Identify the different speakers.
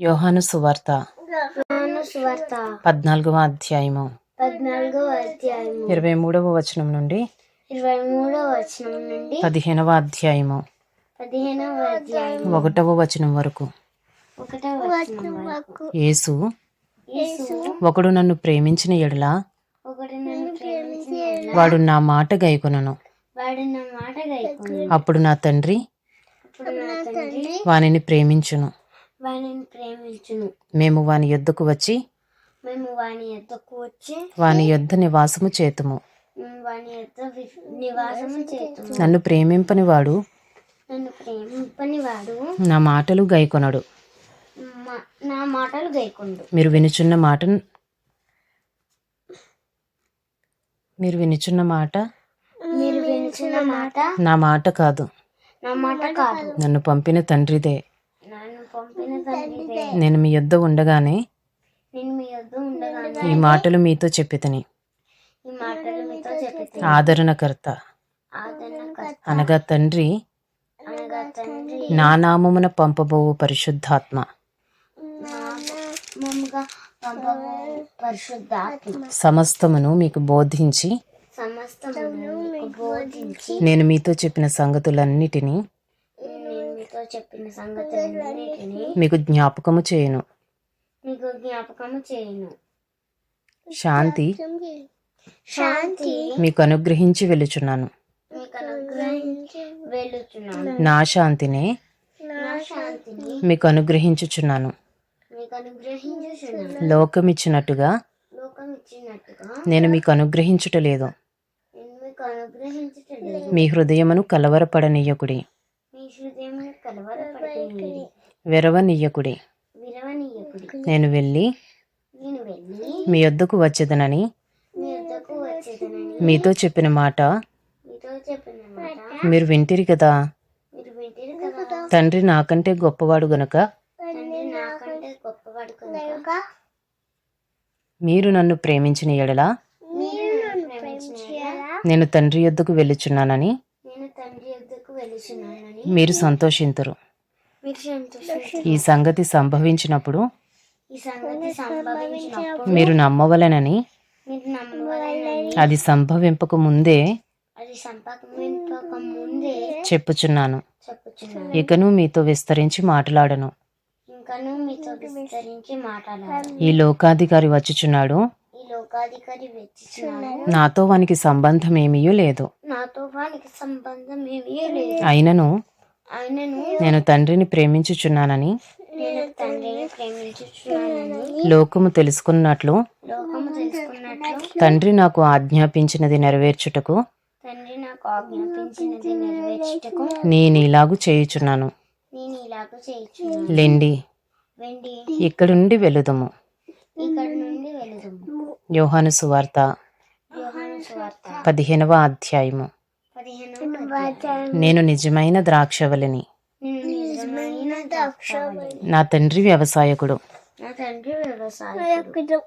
Speaker 1: యోహాను సువార్త పద్నాలుగవ అధ్యాయము.
Speaker 2: పద్నాలుగవ అధ్యాయము.
Speaker 1: ఇరవై మూడవ వచనం నుండి
Speaker 2: ఇరవై మూడవ వచనం నుండి
Speaker 1: పదిహేనవ అధ్యాయము.
Speaker 2: పదిహేనవ అధ్యాయం
Speaker 1: ఒకటవ వచనం వరకు. యేసు ఒకడు నన్ను ప్రేమించిన ఎడల వాడు నా మాట గైకొనను. అప్పుడు నా తండ్రి వానిని ప్రేమించును.
Speaker 2: వానిని ప్రేమించును.
Speaker 1: మేము వాని యొద్దకు వచ్చి
Speaker 2: మేము వాని యొద్దకు వచ్చి
Speaker 1: వాని యొద్ద నివాసము చేతుము.
Speaker 2: వాని యొద్ద నివాసము చేతుము.
Speaker 1: నన్ను ప్రేమింపని వాడు
Speaker 2: నన్ను ప్రేమింపని వాడు
Speaker 1: నా మాటలు గైకొనడు.
Speaker 2: నా మాటలు గైకొండు.
Speaker 1: మీరు వినుచున్న మాట మీరు వినుచున్న మాట
Speaker 2: మీరు వినిచిన మాట
Speaker 1: నా మాట కాదు.
Speaker 2: నా మాట కాదు.
Speaker 1: నన్ను పంపిన తండ్రిదే. నేను మీ యొద్ద ఉండగానే ఈ మాటలు మీతో చెప్పితని. ఆదరణకర్త.
Speaker 2: ఆదరణకర్త.
Speaker 1: అనగా తండ్రి
Speaker 2: అనగా తండ్రి.
Speaker 1: నా నామమున పంపబోవు పరిశుద్ధాత్మ.
Speaker 2: నామముగా పంపబో పరిశుద్ధాత్మ.
Speaker 1: సమస్తమును మీకు బోధించి నేను మీతో చెప్పిన సంగతులన్నిటినీ
Speaker 2: నేను మీతో చెప్పిన సంగతులన్నిటిని
Speaker 1: మీకు జ్ఞాపకము చేయను.
Speaker 2: మీకు జ్ఞాపకము చేయను.
Speaker 1: శాంతి
Speaker 2: శాంతి
Speaker 1: మీకు అనుగ్రహించి వెలుచున్నాను. నా శాంతినే మీకు అనుగ్రహించుచున్నాను. లోకమిచ్చినట్టుగా
Speaker 2: లోకం ఇచ్చినట్టుగా
Speaker 1: నేను మీకు అనుగ్రహించుట లేదు మీ హృదయమును కలవరపడనీయకుడి. వెరవనీయకుడి. నేను వెళ్ళి మీ
Speaker 2: వద్దకు వచ్చేదనని
Speaker 1: మీతో చెప్పిన మాట మీరు వింటిరి కదా. తండ్రి నాకంటే గొప్పవాడు గనుక మీరు నన్ను ప్రేమించిన ఎడల నేను తండ్రి యొద్దకు వెళ్ళుచున్నానని
Speaker 2: వద్దకు వెలుచున్నానని
Speaker 1: మీరు సంతోషింతురు. ఈ సంగతి సంభవించినప్పుడు మీరు నమ్మవలెనని అది సంభవింపక ముందే చెప్పుచున్నాను. ఇకను మీతో విస్తరించి మాట్లాడను. ఈ లోకాధికారి వచ్చుచున్నాడు. నాతో వానికి సంబంధం ఏమీ లేదు.
Speaker 2: నాతో వానికి సంబంధం ఏమీ లేదు.
Speaker 1: అయినను నేను తండ్రిని ప్రేమించుచున్నానని లోకము తెలుసుకున్నట్లు తండ్రి నాకు ఆజ్ఞాపించినది నెరవేర్చుటకు నేను ఇలాగు చేయుచున్నాను. లెండి. ఇక్కడి నుండి వెళుదము యోహాను సువార్త పదిహేనవ అధ్యాయము. నేను నిజమైన ద్రాక్షవలిని. నా తండ్రి వ్యవసాయకుడు.
Speaker 2: నా తండ్రి వ్యవసాయకుడు.